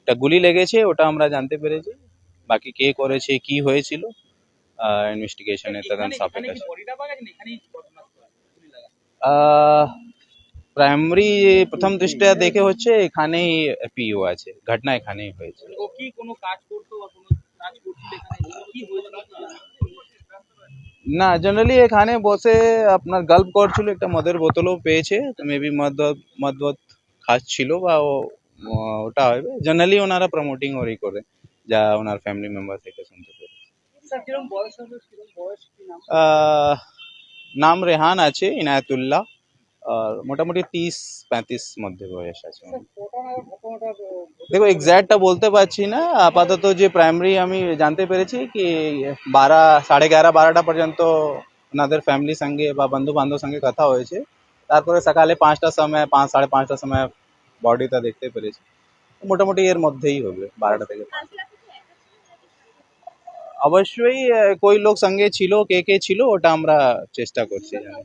একটা গুলি লেগেছে ওটা আমরা জানতে পেরেছি। বাকি কে করেছে কি হয়েছিল ইনভেস্টিগেশনে তদন্ত সাপেক্ষ। প্রাইমারি প্রথম দৃষ্টিয়া দেখে হচ্ছে এখানেই পিও আছে ঘটনা এখানেই হয়েছে। ও কি কোনো কাজ করতো বা কোনো না জেনারেলি এখানে বসে আপনার গল্প করছিল একটা মদের বোতলও পেয়েছে তো মেবি মদ মদ খাচ্ছিল বা ও ওটা হবে। জেনারেলি ওনারা প্রমোটিং ওরই করে যা ওনার ফ্যামিলি মেম্বার থেকে শুনতে পেরে নাম রেহান আছে ইনায়তুল্লাহ। আর মোটামুটি তিরিশ পঁয়ত্রিশ মধ্যে বয়স আছে দেখো এক্স্যাক্টটা বলতে পারছি না আপাতত যে প্রাইমারি আমি জানতে পেরেছি কি, বারা, সাড়ে এগারো বারোটা পর্যন্ত ওনাদের ফ্যামিলির সঙ্গে বা বন্ধু বান্ধব সঙ্গে কথা হয়েছে তারপরে সকালে পাঁচটার সময়, পাঁচ, সাড়ে পাঁচটার সময় বডিটা দেখতে পেরেছি মোটামুটি এর মধ্যেই হবে, বারোটা থেকে। অবশ্যই কই লোক সঙ্গে ছিল, কে কে ছিল, ওটা আমরা চেষ্টা করছি জানার।